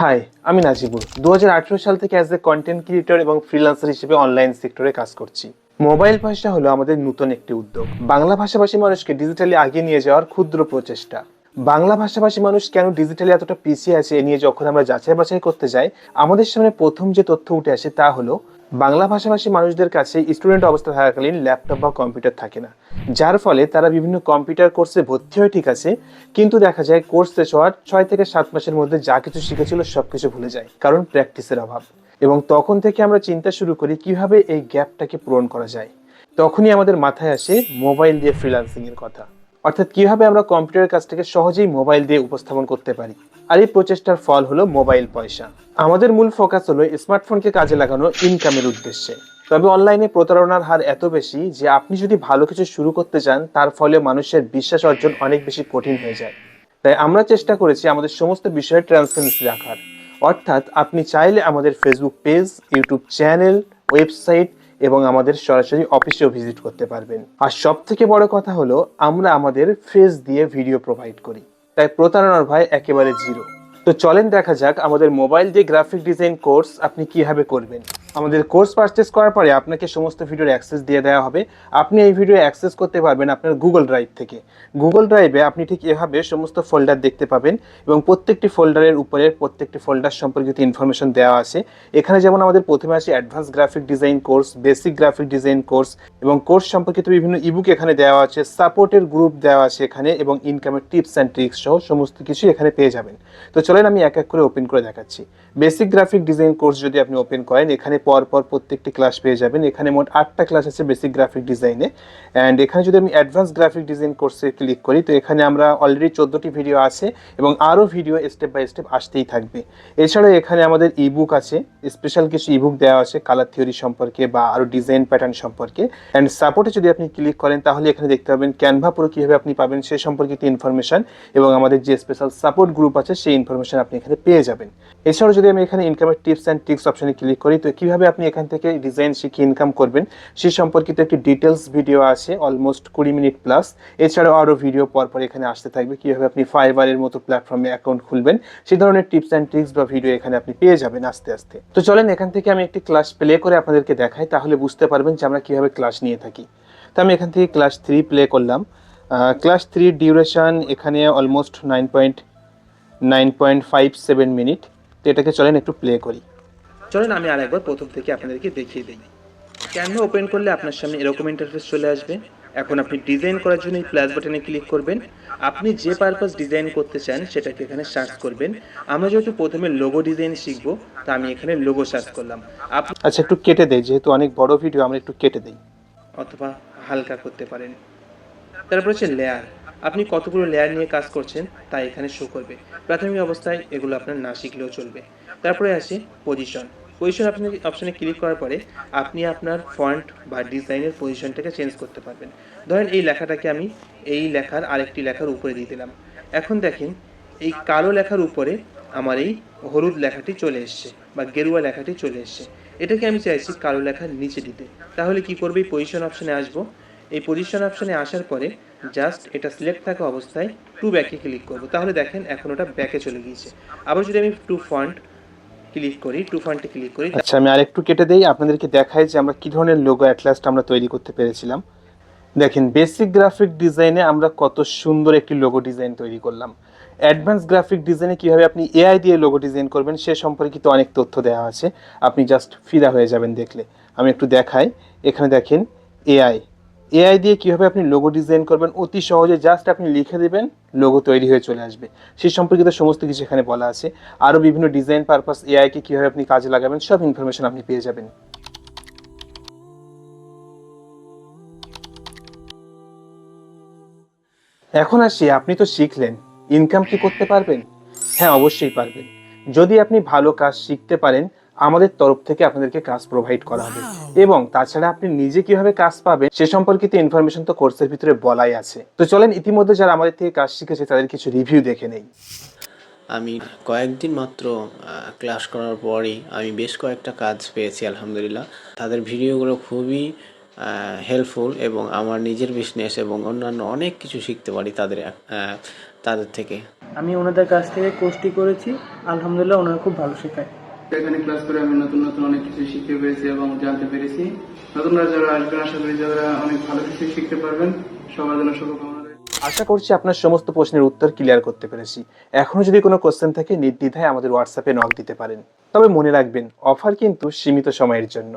High আমি নাজিবুল। দু সাল থেকে অ্যাজ এ কন্টেন্ট ক্রিয়েটর এবং ফ্রিলান্সার হিসেবে অনলাইন সেক্টরে কাজ করছি। মোবাইল ভাষা হলো আমাদের নতুন একটি উদ্যোগ। বাংলা ভাষাভাষী মানুষকে ডিজিটালি আগিয়ে নিয়ে যাওয়ার ক্ষুদ্র প্রচেষ্টা। বাংলা ভাষাভাষী মানুষ কেন ডিজিটালি এতটা পিছিয়ে আছে এ নিয়ে যখন আমরা যাচাই বাছাই করতে যাই, আমাদের সামনে প্রথম যে তথ্য উঠে আসে তা হলো বাংলা ভাষাভাষী মানুষদের কাছে স্টুডেন্ট অবস্থা থাকাকালীন ল্যাপটপ বা কম্পিউটার থাকে না। যার ফলে তারা বিভিন্ন কম্পিউটার কোর্সে ভর্তি হয়, ঠিক আছে? কিন্তু দেখা যায় কোর্স শেষ হওয়ার ছয় থেকে সাত মাসের মধ্যে যা কিছু শিখেছিল সব কিছু ভুলে যায়, কারণ প্র্যাকটিসের অভাব। এবং তখন থেকে আমরা চিন্তা শুরু করি কীভাবে এই গ্যাপটাকে পূরণ করা যায়। তখনই আমাদের মাথায় আসে মোবাইল দিয়ে ফ্রিল্যান্সিং এর কথা। অর্থাৎ কীভাবে আমরা কম্পিউটারের কাছ থেকে সহজেই মোবাইল দিয়ে উপস্থাপন করতে পারি। আর এই প্রচেষ্টার ফল হলো মোবাইল পয়সা। আমাদের মূল ফোকাস হলো স্মার্টফোনকে কাজে লাগানো ইনকামের উদ্দেশ্যে। তবে অনলাইনে প্রতারণার হার এত বেশি যে আপনি যদি ভালো কিছু শুরু করতে চান, তার ফলে মানুষের বিশ্বাস অর্জন অনেক বেশি কঠিন হয়ে যায়। তাই আমরা চেষ্টা করেছি আমাদের সমস্ত বিষয়ে ট্রান্সপারেন্সি রাখার। অর্থাৎ আপনি চাইলে আমাদের Facebook page YouTube channel website এবং আমাদের সরাসরি অফিসেও ভিজিট করতে পারবেন। আর সব থেকে বড় কথা হলো, আমরা আমাদের ফেস দিয়ে ভিডিও প্রোভাইড করি। তাই প্রতারণার ভয় একেবারে জিরো। তো চলেন দেখা যাক আমাদের মোবাইল দিয়ে গ্রাফিক ডিজাইন কোর্স আপনি কীভাবে করবেন। আমাদের কোর্স পারচেস করার পরে আপনাকে সমস্ত ভিডিওর অ্যাক্সেস দিয়ে দেওয়া হবে। আপনি এই ভিডিও অ্যাক্সেস করতে পারবেন আপনার গুগল ড্রাইভ থেকে। গুগল ড্রাইভে আপনি ঠিক এভাবে সমস্ত ফোল্ডার দেখতে পাবেন এবং প্রত্যেকটি ফোল্ডারের উপরে প্রত্যেকটি ফোল্ডার সম্পর্কিত ইনফরমেশন দেওয়া আছে। এখানে যেমন আমাদের প্রথমে আছে advance graphic design course basic graphic design course এবং কোর্স সম্পর্কিত বিভিন্ন ইবুক এখানে দেওয়া আছে সাপোর্টের গ্রুপ দেওয়া আছে এখানে এবং ইনকামের টিপস অ্যান্ড ট্রিক্স সহ সমস্ত কিছু এখানে পেয়ে যাবেন। তো চলেন আমি এক এক করে ওপেন করে দেখাচ্ছি। বেসিক গ্রাফিক ডিজাইন কোর্স যদি আপনি ওপেন করেন, এখানে পর পর প্রত্যেকটি ক্লাস পেয়ে যাবেন। এখানে মোট আটটা ক্লাস আছে বেসিক গ্রাফিক ডিজাইনে অ্যান্ড এখানে যদি আমি অ্যাডভান্স গ্রাফিক ডিজাইন কোর্সে ক্লিক করি, তো এখানে আমরা অলরেডি চোদ্দোটি ভিডিও আছে এবং আরও ভিডিও স্টেপ বাই স্টেপ আসতেই থাকবে। এছাড়াও এখানে আমাদের ইবুক আছে। স্পেশাল কিছু ইবুক দেওয়া আছে কালার থিওরি সম্পর্কে বা আরও ডিজাইন প্যাটার্ন সম্পর্কে। অ্যান্ড সাপোর্টে যদি আপনি ক্লিক করেন, তাহলে এখানে দেখতে পাবেন ক্যানভা পুরো কীভাবে আপনি পাবেন সে সম্পর্কিত ইনফরমেশন এবং আমাদের যে স্পেশাল সাপোর্ট গ্রুপ আছে, সেই ইনফরমেশন আপনি এখানে পেয়ে যাবেন। এছাড়াও যদি আমি এখানে ইনকামের টিপস অ্যান্ড ট্রিক্স অপশনে ক্লিক করি, তো কীভাবে আপনি এখান থেকে ডিজাইন শিখে ইনকাম করবেন, সে সম্পর্কিত একটি ডিটেলস ভিডিও আছে অলমোস্ট কুড়ি মিনিট প্লাস এছাড়াও আরও ভিডিও পরপর এখানে আসতে থাকবে, কীভাবে আপনি ফাইবারের মতো প্ল্যাটফর্মে অ্যাকাউন্ট খুলবেন সেই ধরনের টিপস অ্যান্ড ট্রিক্স বা ভিডিও এখানে আপনি পেয়ে যাবেন আস্তে আস্তে। তো চলেন এখান থেকে আমি একটি ক্লাস প্লে করে আপনাদেরকে দেখাই, তাহলে বুঝতে পারবেন যে আমরা কীভাবে ক্লাস নিয়ে থাকি। তো আমি এখান থেকে ক্লাস থ্রি প্লে করলাম। ক্লাস থ্রি ডিউরেশন এখানে almost nine point nine point five seven minute তো এটাকে চলেন একটু প্লে করি। চলেন আমি আরেকবার প্রথম থেকে আপনাদেরকে দেখিয়ে দিই। ক্যানভা ওপেন করলে আপনার সামনে এরকম ইন্টারফেস চলে আসবে? এখন আপনি ডিজাইন করার জন্য এই প্লাস বাটনে ক্লিক করবেন। আপনি যে পারপাস ডিজাইন করতে চান সেটাকে এখানে সার্চ করবেন। আমরা যেহেতু প্রথমে লোগো ডিজাইন শিখব তা আমি এখানে লোগো সার্চ করলাম। আচ্ছা একটু কেটে দেই যেহেতু অনেক বড় ভিডিও আমরা একটু কেটে দেই। অথবা হালকা করতে পারেন। তারপর হচ্ছে লেয়ার আপনি কতগুলো লেয়ার নিয়ে কাজ করছেন তা এখানে শো করবে। প্রাথমিক অবস্থায় এগুলো আপনার না শিখলেও চলবে। তারপরে আসে পজিশন পজিশন আপনি অপশানে ক্লিক করার পরে আপনি আপনার ফন্ট বা ডিজাইনের পজিশনটাকে চেঞ্জ করতে পারবেন। ধরেন এই লেখাটাকে আমি এই লেখার আরেকটি লেখার উপরে দিয়ে দিলাম। এখন দেখেন এই কালো লেখার উপরে আমার এই হলুদ লেখাটি চলে এসছে বা গেরুয়া লেখাটি চলে এসছে। এটাকে আমি চাইছি কালো লেখার নিচে দিতে। তাহলে কি করবে? এই পজিশন অপশানে আসব। এই পজিশন অপশানে আসার পরে জাস্ট এটা সিলেক্ট থাকা অবস্থায় টু ব্যাকে ক্লিক করব। তাহলে দেখেন এখন ওটা ব্যাকে চলে গিয়েছে। আবার যদি আমি টু ফন্ট ক্লিক করি, টু ফন্টে ক্লিক করি। আচ্ছা আমি আরেকটু কেটে দেই, আপনাদেরকে দেখাই যে আমরা কি ধরনের লোগো অ্যাটলাস্ট আমরা তৈরি করতে পেরেছিলাম। দেখেন বেসিক গ্রাফিক ডিজাইনে আমরা কত সুন্দর একটি লোগো ডিজাইন তৈরি করলাম। অ্যাডভান্স গ্রাফিক ডিজাইনে কীভাবে আপনি এআই দিয়ে লোগো ডিজাইন করবেন, সে সম্পর্কিত অনেক তথ্য দেওয়া আছে। আপনি জাস্ট ফিদা হয়ে যাবেন দেখলে। আমি একটু দেখাই। এখানে দেখেন এআই এআই দিয়ে কীভাবে আপনি লোগো ডিজাইন করবেন, অতি সহজে জাস্ট আপনি লিখে দেবেন লোগো তৈরি হয়ে চলে আসবে। সেই সম্পর্কিত সমস্ত কিছু এখানে বলা আছে। আরও বিভিন্ন ডিজাইন পারপাস এআইকে কীভাবে আপনি কাজে লাগাবেন, সব ইনফরমেশন আপনি পেয়ে যাবেন। এখন আসি, আপনি তো শিখলেন ইনকাম কি করতে পারবেন? হ্যাঁ অবশ্যই পারবেন। যদি আপনি ভালো কাজ শিখতে পারেন আমাদের তরফ থেকে আপনাদেরকে কাজ প্রোভাইড করা হবে। এবং তাছাড়া আপনি নিজে কীভাবে কাজ পাবেন সে সম্পর্কিত ইনফরমেশন তো কোর্সের ভিতরে বলাই আছে। তো চলেন ইতিমধ্যে যারা আমাদের থেকে কাজ শিখেছে তাদের কিছু রিভিউ দেখে নেই। আমি কয়েকদিন মাত্র ক্লাস করার পরই আমি বেশ কয়েকটা কাজ পেয়েছি আলহামদুলিল্লাহ। তাদের ভিডিওগুলো খুবই হেল্পফুল এবং আমার নিজের বিজনেস এবং অন্যান্য অনেক কিছু শিখতে পারি তাদের আহ, তাদের থেকে। আমি ওনাদের কাছ থেকে কোর্সটি করেছি আলহামদুলিল্লাহ ওনারা খুব ভালো শেখায়। এখানে ক্লাস করে আমি নতুন নতুন অনেক কিছু শিখতে পেরেছি এবং জানতে পেরেছি। নতুনরা যারা আসবেন আশা করি যারা অনেক ভালো কিছু শিখতে পারবেন। সবার জন্য শুভকামনা আশা করছি আপনার সমস্ত প্রশ্নের উত্তর ক্লিয়ার করতে পেরেছি। এখনও যদি কোনো কোশ্চেন থাকে, নির্দ্বিধায় আমাদের হোয়াটসঅ্যাপে নক দিতে পারেন। তবে মনে রাখবেন অফার কিন্তু সীমিত সময়ের জন্য।